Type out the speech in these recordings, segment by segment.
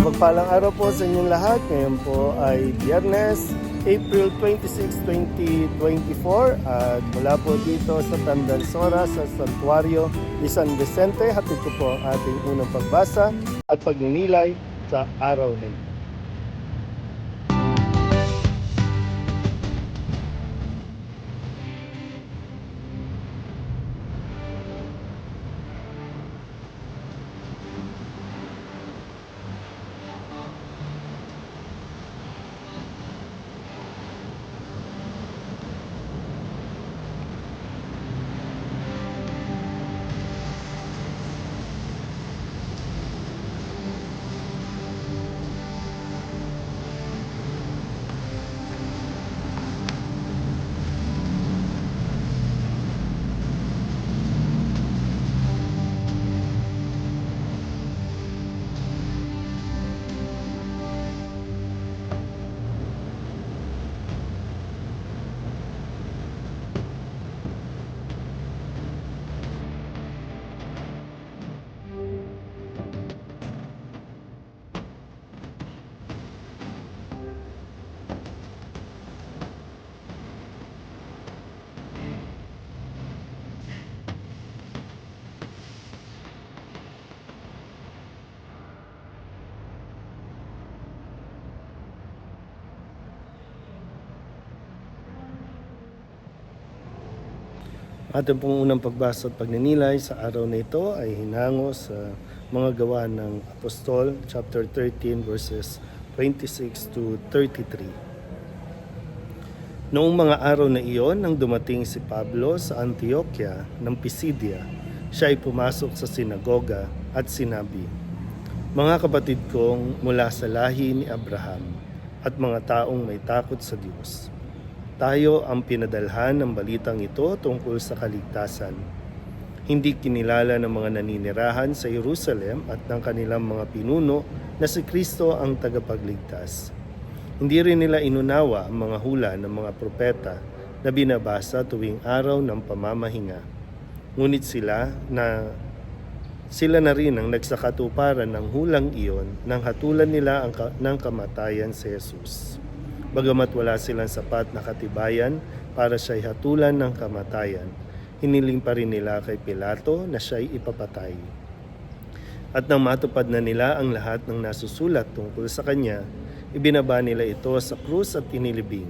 Mapagpalang araw po sa inyong lahat. Ngayon po ay Biyernes, April 26, 2024 at mula po dito sa Tandansora sa Santuario ni San Vicente, hatid ko po ang ating unang pagbasa at pagninilay sa araw na ito. Ating pong unang pagbasa at pagninilay sa araw na ito ay hinango sa mga gawa ng Apostol, chapter 13, verses 26 to 33. Noong mga araw na iyon, nang dumating si Pablo sa Antioquia ng Pisidia, siya ay pumasok sa sinagoga at sinabi, Mga kapatid kong mula sa lahi ni Abraham at mga taong may takot sa Diyos, tayo ang pinadalhan ng balitang ito tungkol sa kaligtasan. Hindi kinilala ng mga naninirahan sa Jerusalem at ng kanilang mga pinuno na si Kristo ang tagapagligtas. Hindi rin nila inunawa ang mga hula ng mga propeta na binabasa tuwing araw ng pamamahinga. Ngunit sila na sila na rin ang nagsakatuparan ng hulang iyon nang hatulan nila ang ng kamatayan si Jesus. Bagamat wala silang sapat na katibayan para siya'y hatulan ng kamatayan, hiniling pa rin nila kay Pilato na siya'y ipapatay. At nang matupad na nila ang lahat ng nasusulat tungkol sa kanya, ibinaba nila ito sa krus at inilibing.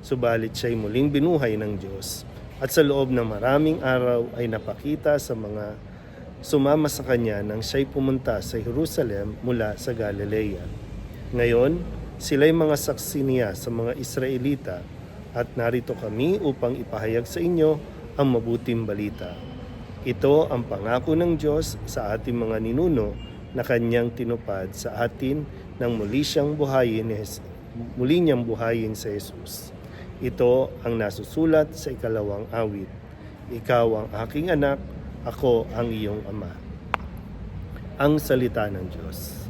Subalit siya'y muling binuhay ng Diyos at sa loob ng maraming araw ay napakita sa mga sumama sa kanya nang siya'y pumunta sa Jerusalem mula sa Galilea. Ngayon, sila'y mga saksi niya sa mga Israelita at narito kami upang ipahayag sa inyo ang mabuting balita. Ito ang pangako ng Diyos sa ating mga ninuno na kanyang tinupad sa atin nang muli siyang buhayin muli niyang buhayin sa Jesus. Ito ang nasusulat sa ikalawang awit. Ikaw ang aking anak, ako ang iyong ama. Ang salita ng Diyos.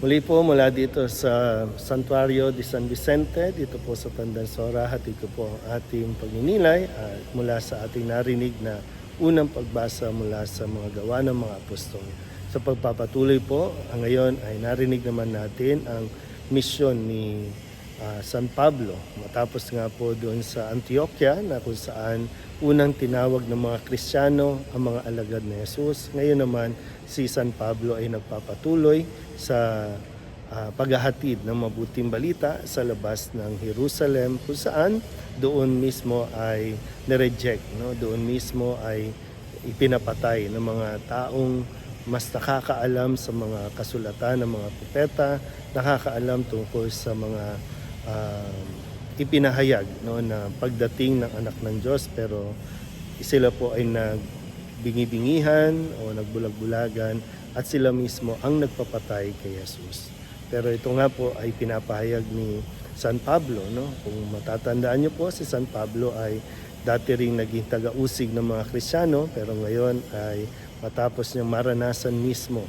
Muli po mula dito sa Santuario de San Vicente, dito po sa Tandansora, hatid ko po ang ating pagninilay at mula sa ating narinig na unang pagbasa mula sa mga gawa ng mga apostol. Sa pagpapatuloy po, ang ngayon ay narinig naman natin ang misyon ni ah, San Pablo. Matapos nga po doon sa Antioquia na kung saan unang tinawag ng mga Kristiyano ang mga alagad ni Jesus. Ngayon naman si San Pablo ay nagpapatuloy sa ah, paghahatid ng mabuting balita sa labas ng Jerusalem kung saan doon mismo ay nireject, no? doon mismo ay ipinapatay ng mga taong mas nakakaalam sa mga kasulatan ng mga propeta, nakakaalam tungkol sa mga um, ipinahayag no, na pagdating ng anak ng Diyos pero sila po ay nagbingi-bingihan o nagbulag-bulagan at sila mismo ang nagpapatay kay Jesus. Pero ito nga po ay pinapahayag ni San Pablo. No? Kung matatandaan niyo po, si San Pablo ay dati ring naging taga-usig ng mga Krisyano pero ngayon ay matapos niyang maranasan mismo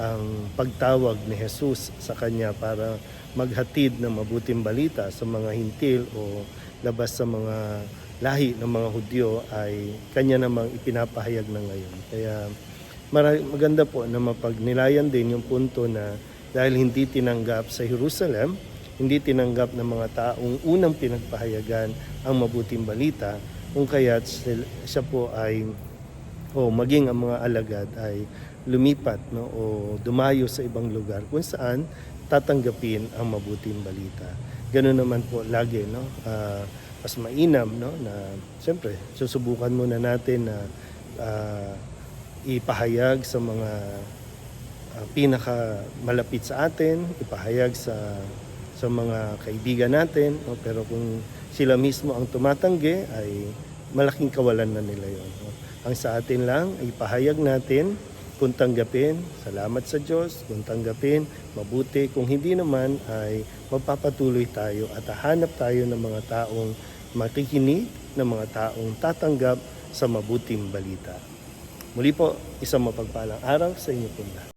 ang pagtawag ni Jesus sa kanya para maghatid ng mabuting balita sa mga hintil o labas sa mga lahi ng mga Hudyo ay kanya namang ipinapahayag na ngayon. Kaya maganda po na mapagnilayan din yung punto na dahil hindi tinanggap sa Jerusalem, hindi tinanggap ng mga taong unang pinagpahayagan ang mabuting balita, kung kaya't sil- siya po ay o maging ang mga alagad ay lumipat no o dumayo sa ibang lugar kung saan tatanggapin ang mabuting balita. Ganun naman po lagi no ah, mas mainam no na siyempre susubukan muna natin na ah, ipahayag sa mga ah, pinaka malapit sa atin, ipahayag sa sa mga kaibigan natin, no? pero kung sila mismo ang tumatanggi ay malaking kawalan na nila yon. No? Ang sa atin lang ay ipahayag natin kung tanggapin, salamat sa Diyos, kung tanggapin, mabuti. Kung hindi naman ay magpapatuloy tayo at hahanap tayo ng mga taong makikinig, ng mga taong tatanggap sa mabuting balita. Muli po, isang mapagpalang araw sa inyo po lahat.